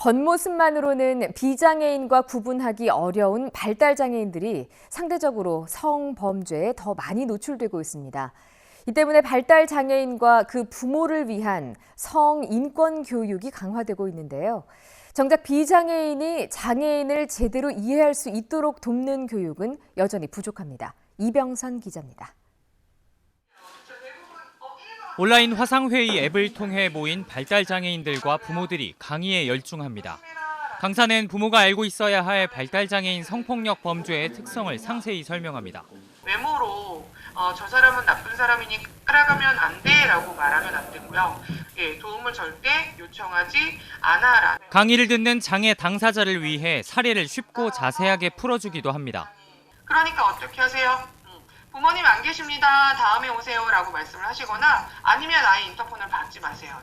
겉모습만으로는 비장애인과 구분하기 어려운 발달장애인들이 상대적으로 성범죄에 더 많이 노출되고 있습니다. 이 때문에 발달장애인과 그 부모를 위한 성인권 교육이 강화되고 있는데요. 정작 비장애인이 장애인을 제대로 이해할 수 있도록 돕는 교육은 여전히 부족합니다. 이병선 기자입니다. 온라인 화상회의 앱을 통해 모인 발달장애인들과 부모들이 강의에 열중합니다. 강사는 부모가 알고 있어야 할 발달장애인 성폭력 범죄의 특성을 상세히 설명합니다. 외모로 어, 저 사람은 나쁜 사람이니 따라가면 안 돼라고 말하면 안 되고요. 예, 도움을 절대 요청하지 않아라. 강의를 듣는 장애 당사자를 위해 사례를 쉽고 자세하게 풀어주기도 합니다. 그러니까 어떻게 하세요? 음, 부모님 안 계십니다. 다음에 오세요라고 말씀을 하시거나 아니면 아예 인터폰을 받지 마세요.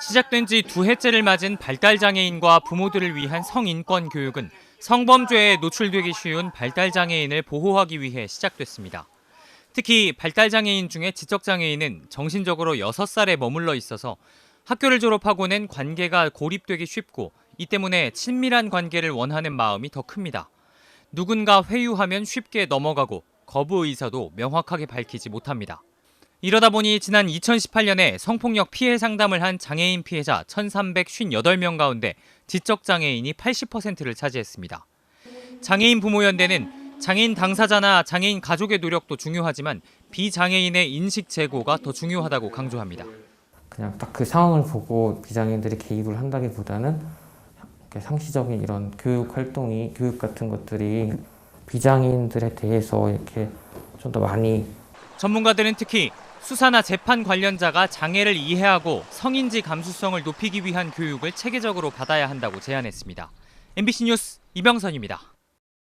시작된 지 두 해째를 맞은 발달 장애인과 부모들을 위한 성인권 교육은 성범죄에 노출되기 쉬운 발달 장애인을 보호하기 위해 시작됐습니다. 특히 발달 장애인 중에 지적 장애인은 정신적으로 6살에 머물러 있어서 학교를 졸업하고는 관계가 고립되기 쉽고 이 때문에 친밀한 관계를 원하는 마음이 더 큽니다. 누군가 회유하면 쉽게 넘어가고 거부 의사도 명확하게 밝히지 못합니다. 이러다 보니 지난 2018년에 성폭력 피해 상담을 한 장애인 피해자 1,358명 가운데 지적 장애인이 80%를 차지했습니다. 장애인 부모연대는 장애인 당사자나 장애인 가족의 노력도 중요하지만 비장애인의 인식 제고가 더 중요하다고 강조합니다. 그냥 딱 그 상황을 보고 비장애인들이 개입을 한다기보다는 상시적인 이런 교육 활동이 교육 같은 것들이 비장애인들에 대해서 이렇게 좀 더 많이 전문가들은 특히 수사나 재판 관련자가 장애를 이해하고 성인지 감수성을 높이기 위한 교육을 체계적으로 받아야 한다고 제안했습니다. MBC 뉴스 이병선입니다.